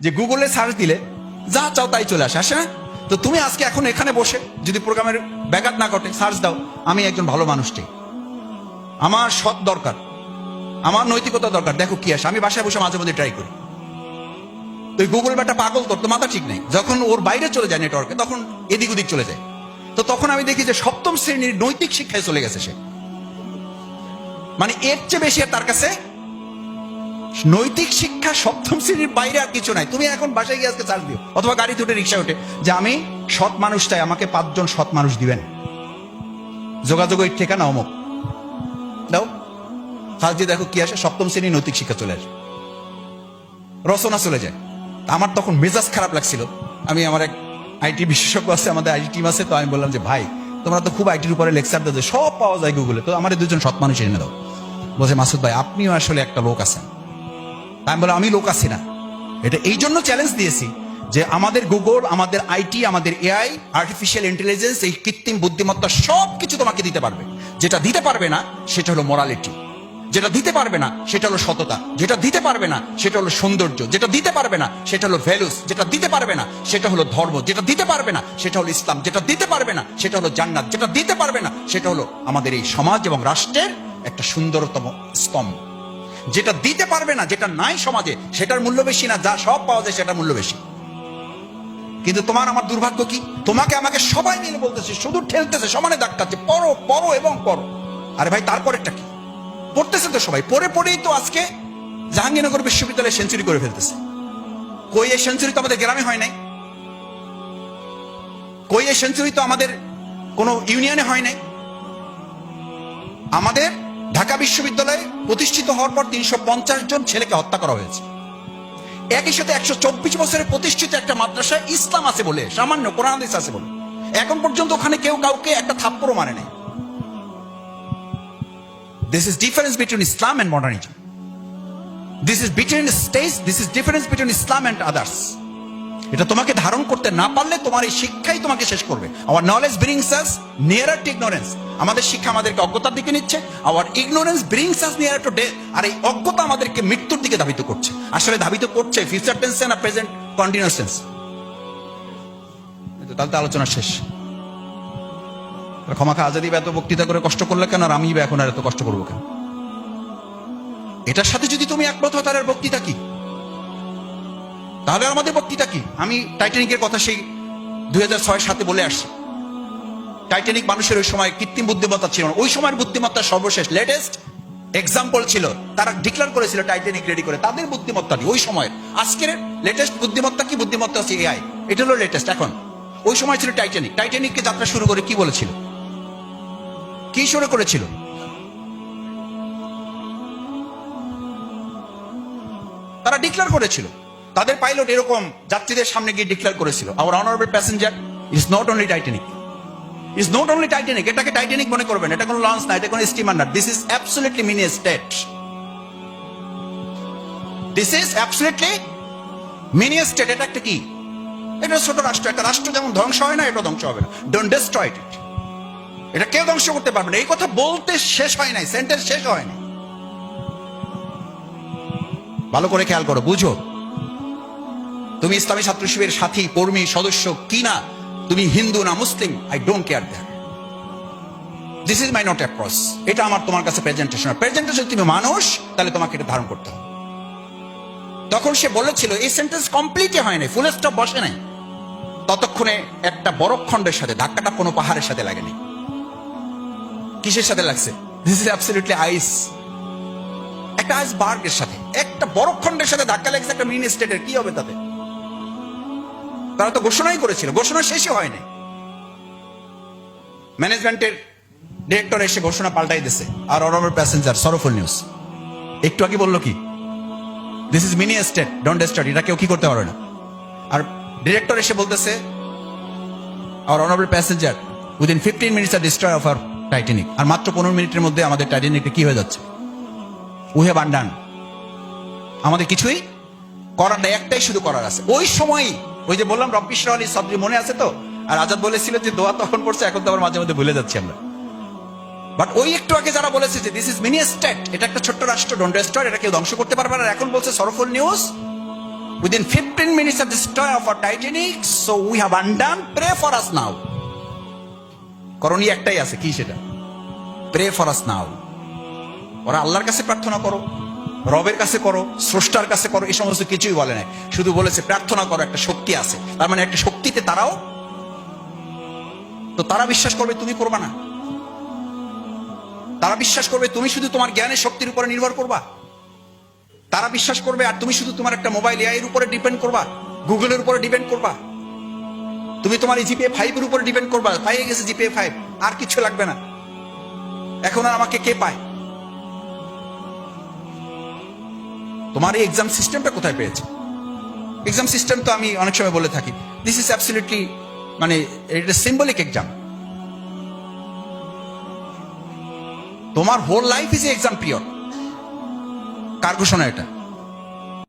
যে গুগলে সার্চ দিলে যা চাও তাই চলে আসে আসে না? তো তুমি আজকে এখন এখানে বসে যদি প্রোগ্রামের ব্যাঘাত না ঘটে, সার্চ দাও, আমি একজন ভালো মানুষ চাই আমার সৎ দরকার, আমার নৈতিকতা দরকার। দেখো কি আসে, আমি বাসায় বসে মাঝে মধ্যে ট্রাই করি। তো গুগল ব্যাটা পাগল তোর তো মাথা ঠিক নেই। যখন ওর বাইরে চলে যায় নেটওয়ার্কে তখন এদিক ওদিক চলে যায়। তো তখন আমি দেখি যে সপ্তম শ্রেণির নৈতিক শিক্ষায় চলে গেছে সে। মানে এর চেয়ে বেশি আর তার কাছে নৈতিক শিক্ষা সপ্তম শ্রেণির বাইরে আর কিছু নাই। তুমি এখন বাসায় গিয়ে আজকে চার্জ দিও। অথবা গাড়িতে উঠে রিক্সা উঠে যে আমি সৎ মানুষ চাই আমাকে পাঁচজন সৎ মানুষ দিবেন। যোগাযোগ ওই ঠিকানা অমুক। দাও দিয়ে দেখো কি আসে। সপ্তম শ্রেণির নৈতিক শিক্ষা চলে আসে। রচনা চলে যায়। আমার তখন মেজাজ খারাপ লাগছিল। আমি আমার এক আইটি বিশেষজ্ঞ আছে, আমাদের আইটি টিম আছে, তো আমি বললাম যে, ভাই, তোমরা তো খুব আইটির উপরে লেকচার দাও সব পাওয়া যায় গুগলে। তো আমার দুজন সৎ মানুষ এনে দাও। বলছে, মাসুদ ভাই, আপনিও আসলে একটা লোক আছেন। আমি বললাম, আমি লোক আছি না। এটা এই জন্য চ্যালেঞ্জ দিয়েছি যে আমাদের গুগল আমাদের আইটি আমাদের এআই আর্টিফিশিয়াল ইন্টেলিজেন্স এই কৃত্রিম বুদ্ধিমত্তা সব কিছু তোমাকে দিতে পারবে। যেটা দিতে পারবে না, সেটা হলো মোরালিটি যেটা দিতে পারবে না, সেটা হলো সততা। যেটা দিতে পারবে না, সেটা হলো সৌন্দর্য। যেটা দিতে পারবে না, সেটা হলো ভ্যালুস যেটা দিতে পারবে না, সেটা হলো ধর্ম। যেটা দিতে পারবে না, সেটা হলো ইসলাম। যেটা দিতে পারবে না, সেটা হলো জান্নাত। যেটা দিতে পারবে না, সেটা হলো আমাদের এই সমাজ এবং রাষ্ট্রের একটা সুন্দরতম স্তম্ভ। যেটা দিতে পারবে না, যেটা নাই সমাজে, সেটার মূল্য বেশি না, যা সব পাওয়া যায় সেটার মূল্য বেশি। কিন্তু তোমার আমার দুর্ভাগ্য কি? তোমাকে আমাকে সবাই মিলে বলতেছে শুধু ঠেলতেছে, সমানে ধাক্কাচ্ছে পড়ো পড়ো এবং পড়ো। আরে ভাই, তারপরেরটা কি? পড়তেছে তো সবাই, পড়ে পড়েই তো আজকে জাহাঙ্গীরনগর বিশ্ববিদ্যালয়ে সেঞ্চুরি করে ফেলতেছে। কই এই সেঞ্চুরি তো আমাদের গ্রামে হয় নাই? কই এই সেঞ্চুরি তো আমাদের কোনো ইউনিয়নে হয় নাই? আমাদের ঢাকা বিশ্ববিদ্যালয়ে প্রতিষ্ঠিত হওয়ার পর তিনশো পঞ্চাশ জন ছেলেকে হত্যা করা হয়েছে। একই সাথে একশো চব্বিশ বছরে প্রতিষ্ঠিত একটা মাদ্রাসায় ইসলাম আছে বলে, সামান্য কোরআন আছে বলে। এখন পর্যন্ত ওখানে কেউ কাউকে একটা থাপ্পড়ও মানে নাই। This is difference between Islam and modernism this is between stage this is difference between Islam and others এটা তোমাকে ধারণ করতে না পারলে তোমার এই শিক্ষাই তোমাকে শেষ করবে। Our knowledge brings us nearer to ignorance আমাদের শিক্ষা আমাদেরকে অজ্ঞতার দিকে নিচ্ছে our ignorance brings us nearer to death আর এই অজ্ঞতা আমাদেরকে মৃত্যুর দিকে ধাবিত করছে। আসলে ধাবিত করছে ফিউচার টেন্স না প্রেজেন্ট কন্টিনিউয়াস টেন্স তাহলে আলোচনা শেষ। ক্ষমাখা আজাদি এত বক্তৃতা করে কষ্ট করলে কেন? আর আমি এখন আর এত কষ্ট করব কেন? এটার সাথে যদি তুমি একমত আর বক্তৃতা কি? তাহলে আমাদের বক্তৃতা কি? আমি টাইটানিকের কথা সেই দুই হাজার ছয় সাতে বলে আসছি। টাইটানিক মানুষের ওই সময় কৃত্রিম বুদ্ধিমত্তা ছিল না। ওই সময়ের বুদ্ধিমত্তা সর্বশেষ লেটেস্ট এক্সাম্পল ছিল। তারা ডিক্লার করেছিল টাইটানিক রেডি করে। তাদের বুদ্ধিমত্তা দিয়ে ওই সময়ের। আজকের লেটেস্ট বুদ্ধিমত্তা কি? বুদ্ধিমত্তা হচ্ছে এআই এটা হলো লেটেস্ট এখন। ওই সময় ছিল টাইটানিক টাইটানিককে যাত্রা শুরু করে কি বলেছিল? কি শুরু করেছিল? তারা ডিক্লার করেছিল। তাদের পাইলট এরকম যাত্রীদের সামনে গিয়ে ডিক্লেয়ার করেছিল our honourable passenger is not only Titanic is not only Titanic এটাকে টাইটানিক মনে করবেন, এটা কোনো লঞ্চ না এটা কোনো স্টিমার না this is absolutely mini state this is absolutely mini state এটা একটা কি? এটা ছোট রাষ্ট্র, একটা রাষ্ট্র যেমন ধ্বংস হয় না এটা ধ্বংস হবে না ডোন্ট ডিস্ট্রয় ইট এটা কেউ ধ্বংস করতে পারবে না, এই কথা বলতে শেষ হয় নাই সেন্টেন্স শেষ হয় নাই, ভালো করে খেয়াল করো, বুঝো তুমি ইসলামী ছাত্র শিবিরের সাথী, কর্মী, সদস্য কি না? তুমি হিন্দু না Muslim? I don't care that this is my not approach এটা আমার তোমার কাছে প্রেজেন্টেশন প্রেজেন্টেশন তুমি মানুষ, তাহলে তোমাকে এটা ধারণ করতে হবে। তখন সে বলেছিল, এই সেন্টেন্স কমপ্লিটই হয় নাই ফুল স্টপ বসে নাই। ততক্ষণে একটা বরফখণ্ডের সাথে, ধাক্কাটা কোনো পাহাড়ের সাথে লাগেনি। কিসের সাথে লাগছে? দিস ইজ অ্যাবসলিউটলি আইস একটা আইস বার্গের সাথে, একটা বরফখণ্ডের সাথে ধাক্কা লাগছে, একটা মিনি স্টেটের কি হবে তাতে? তারা তো ঘোষণাই করেছিল, ঘোষণা শেষই হয়নি। ম্যানেজমেন্টের ডিরেক্টর এসে ঘোষণা পাল্টাই দিছে। আর অরমের প্যাসেঞ্জার সরফুল নিউজ একটু আগে বলল কি? This is mini state don't start এটা কেউ কি করতে পারবে না। আর ডিরেক্টর এসে বলতেছে our honourable passenger within fifteen minutes our destroy of our Titanic আর মাত্র পনেরো মিনিটের মধ্যে আমাদের টাইটানিকটা কি হয়ে যাচ্ছে? উই হ্যাভ আন্ডান আমাদের কিছুই করার নেই, একটাই শুধু করার আছে। ওই সময় ওই যে বললাম রবিশ্বর আলী সবজি মনে আছে তো? আর আজাদ বলেছিল যে দোয়া তখন পড়ছে এখন তো আবার মাঝে মধ্যে ভুলে যাচ্ছি আমরা। বাট ওই একটু আগে যারা বলেছে যে দিস ইজ মিনি স্টেট এটা একটা ছোট্ট রাষ্ট্র ডোন্ট স্টার এটা কেউ ধ্বংস করতে পারবে না। এখন বলছে sorrowful news Within 15 minutes of the of our our so we we have pray for for now. করণীয় একটাই আছে, কি সেটা? প্রে ফর আস নাও ওরা আল্লাহর কাছে প্রার্থনা করো। রবের কাছে করো, স্রষ্টার কাছে করো এই সমস্ত কিছুই বলে নাই। শুধু বলেছে, প্রার্থনা করো, একটা শক্তি আছে। তার মানে একটা শক্তিতে তারাও তো তারা বিশ্বাস করবে তুমি করবা না। তারা বিশ্বাস করবে তুমি শুধু তোমার জ্ঞানের শক্তির উপরে নির্ভর করবা। তারা বিশ্বাস করবে আর তুমি শুধু তোমার একটা মোবাইল এআই এর উপরে ডিপেন্ড করবা। গুগলের উপরে ডিপেন্ড করবা। তুমি তোমার এই জিপিএ ফাইভ এর উপরে ডিপেন্ড করবা। পাইয়ে গেছে জিপিএ ফাইভ। আর কিছু লাগবে না। এখন আর আমাকে কে পায়? তোমার এই এক্সাম সিস্টেমটা কোথায় পেয়েছে? এক্সাম সিস্টেম তো আমি অনেক সময় বলে থাকি। দিস ইজ অ্যাবসলিউটলি মানে এটা সিম্বলিক এক্সাম তোমার whole life is exam period কার ঘোষণা এটা?